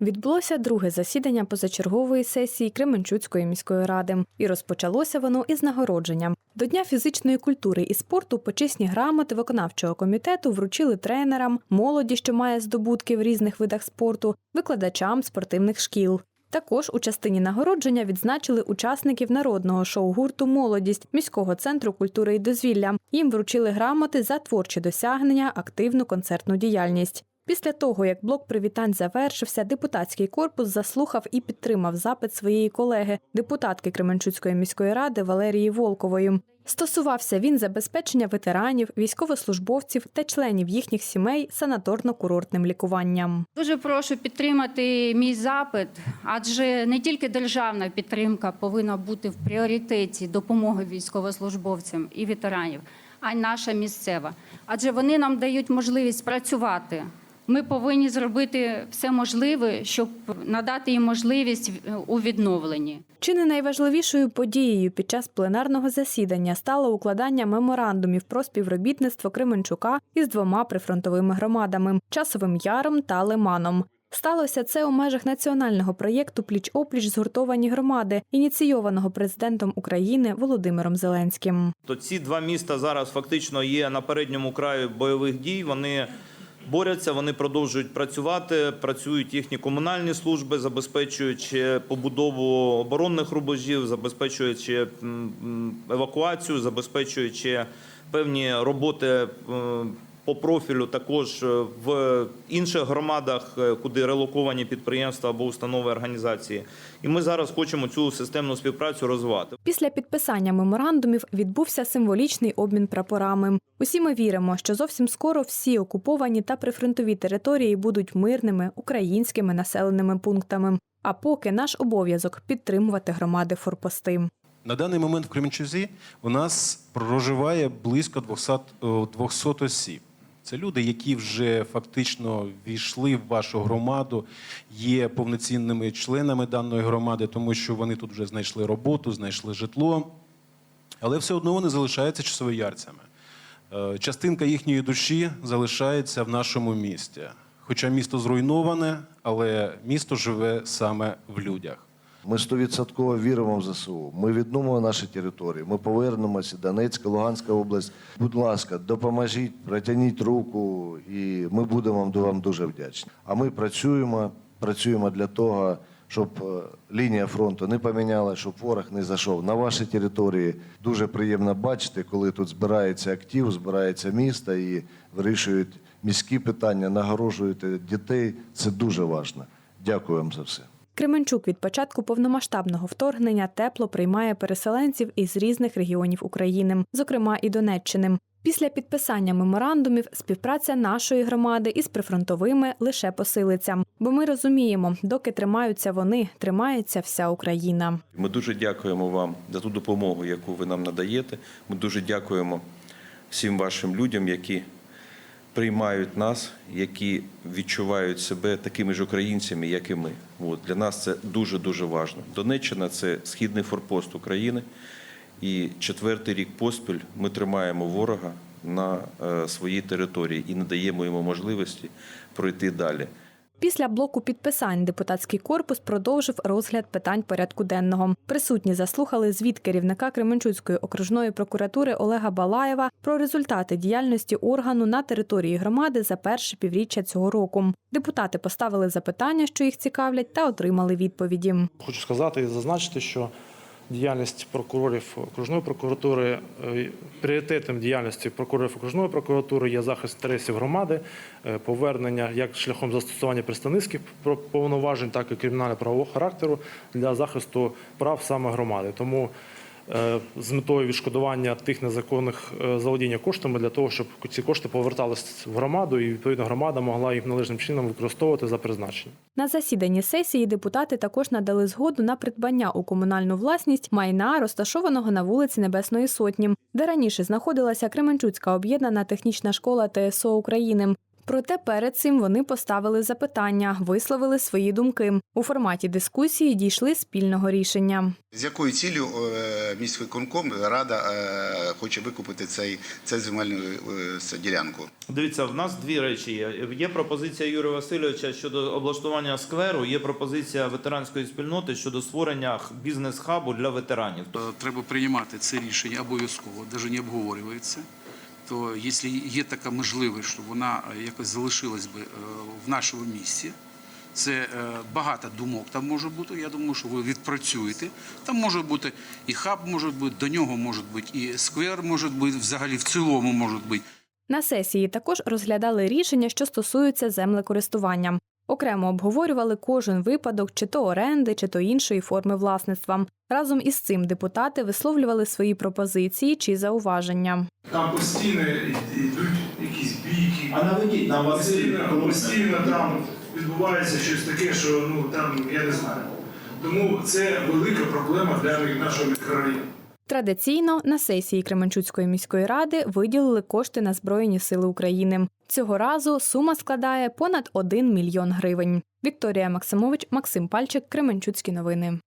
відбулося друге засідання позачергової сесії Кременчуцької міської ради, і розпочалося воно із нагородження. До Дня фізичної культури і спорту почесні грамоти виконавчого комітету вручили тренерам, молоді, що має здобутки в різних видах спорту, викладачам спортивних шкіл. Також у частині нагородження відзначили учасників народного шоу-гурту Молодість міського центру культури і дозвілля. Їм вручили грамоти за творчі досягнення, активну концертну діяльність. Після того, як блок привітань завершився, депутатський корпус заслухав і підтримав запит своєї колеги, депутатки Кременчуцької міської ради Валерії Волкової. Стосувався він забезпечення ветеранів, військовослужбовців та членів їхніх сімей санаторно-курортним лікуванням. Дуже прошу підтримати мій запит, адже не тільки державна підтримка повинна бути в пріоритеті допомоги військовослужбовцям і ветеранів, а й наша місцева. Адже вони нам дають можливість працювати. Ми повинні зробити все можливе, щоб надати їм можливість у відновленні. Чи не найважливішою подією під час пленарного засідання стало укладання меморандумів про співробітництво Кременчука із двома прифронтовими громадами Часовим Яром та Лиманом. Сталося це у межах національного проєкту Пліч-опліч згуртовані громади, ініційованого президентом України Володимиром Зеленським. То ці два міста зараз фактично є на передньому краю бойових дій. Вони борються, вони продовжують працювати. Працюють їхні комунальні служби, забезпечуючи побудову оборонних рубежів, забезпечуючи евакуацію, забезпечуючи певні роботи. По профілю також е, в інших громадах, е, куди релоковані підприємства або установи організації, і ми зараз хочемо цю системну співпрацю розвивати. Після підписання меморандумів відбувся символічний обмін прапорами. Усі ми віримо, що зовсім скоро всі окуповані та прифронтові території будуть мирними українськими населеними пунктами. А поки наш обов'язок підтримувати громади форпости. На даний момент в Кременчузі у нас проживає близько 200, о, 200 осіб. Це люди, які вже фактично війшли в вашу громаду, є повноцінними членами даної громади, тому що вони тут вже знайшли роботу, знайшли житло, але все одно вони залишаються часовоярцями. Е, Частинка їхньої душі залишається в нашому місті. Хоча місто зруйноване, але місто живе саме в людях. Ми стовідсотково віримо в ЗСУ. Ми відновимо наші території. Ми повернемося. Донецька, Луганська область. Будь ласка, допоможіть, протягніть руку, і ми будемо вам дуже вдячні. А ми працюємо, працюємо для того, щоб е, лінія фронту не поміняла, щоб ворог не зайшов на ваші території. Дуже приємно бачити, коли тут збирається актив, збирається місто і вирішують міські питання, нагороджують дітей. Це дуже важливо. Дякую вам за все. Кременчук від початку повномасштабного вторгнення тепло приймає переселенців із різних регіонів України, зокрема і Донеччини. Після підписання меморандумів співпраця нашої громади із прифронтовими лише посилиться, бо ми розуміємо, доки тримаються вони, тримається вся Україна. Ми дуже дякуємо вам за ту допомогу, яку ви нам надаєте. Ми дуже дякуємо всім вашим людям, які приймають нас, які відчувають себе такими ж українцями, як і ми. От для нас це дуже дуже важливо. Донеччина це східний форпост України, і четвертий рік поспіль ми тримаємо ворога на е, своїй території і не даємо йому можливості пройти далі. Після блоку підписань депутатський корпус продовжив розгляд питань порядку денного. Присутні заслухали звіт керівника Кременчуцької окружної прокуратури Олега Балаєва про результати діяльності органу на території громади за перше півріччя цього року. Депутати поставили запитання, що їх цікавлять, та отримали відповіді. Хочу сказати і зазначити, що діяльність прокурорів окружної прокуратури е, пріоритетом діяльності прокурорів окружної прокуратури є захист інтересів громади, е, повернення як шляхом застосування представницьких повноважень, так і кримінально-правового характеру для захисту прав саме громади. Тому з метою відшкодування тих незаконних е, заволодіння коштами для того, щоб ці кошти повертались в громаду, і відповідно громада могла їх належним чином використовувати за призначенням. На засіданні сесії депутати також надали згоду на придбання у комунальну власність майна, розташованого на вулиці Небесної Сотні, де раніше знаходилася Кременчуцька об'єднана технічна школа ТСО України. Проте перед цим вони поставили запитання, висловили свої думки. У форматі дискусії дійшли спільного рішення. З якою ціллю е, міськвиконком Рада е, хоче викупити цей, цей земельну е, ділянку? Дивіться, в нас дві речі є. Є пропозиція Юрія Васильовича щодо облаштування скверу, є пропозиція ветеранської спільноти щодо створення бізнес-хабу для ветеранів. Е, Треба приймати це рішення обов'язково, навіть не обговорюється. То якщо є така можливість, щоб вона е, якось залишилась би е, в нашому місті, це е, багато думок там може бути. Я думаю, що ви відпрацюєте. Там може бути і хаб може бути, до нього може бути і сквер може бути, взагалі в цілому може бути. На сесії також розглядали рішення, що стосуються землекористування. Окремо обговорювали кожен випадок, чи то оренди, чи то іншої форми власництва. Разом із цим депутати висловлювали свої пропозиції чи зауваження. Там постійно йдуть якісь бійки. А наведіть нам Постійно, постійно там відбувається щось таке, що ну там я не знаю. Тому це велика проблема для нашого мікрорайону. Традиційно на сесії Кременчуцької міської ради виділили кошти на Збройні Сили України. Цього разу сума складає понад 1 мільйон гривень. Вікторія Максимович, Максим Пальчик, Кременчуцькі новини.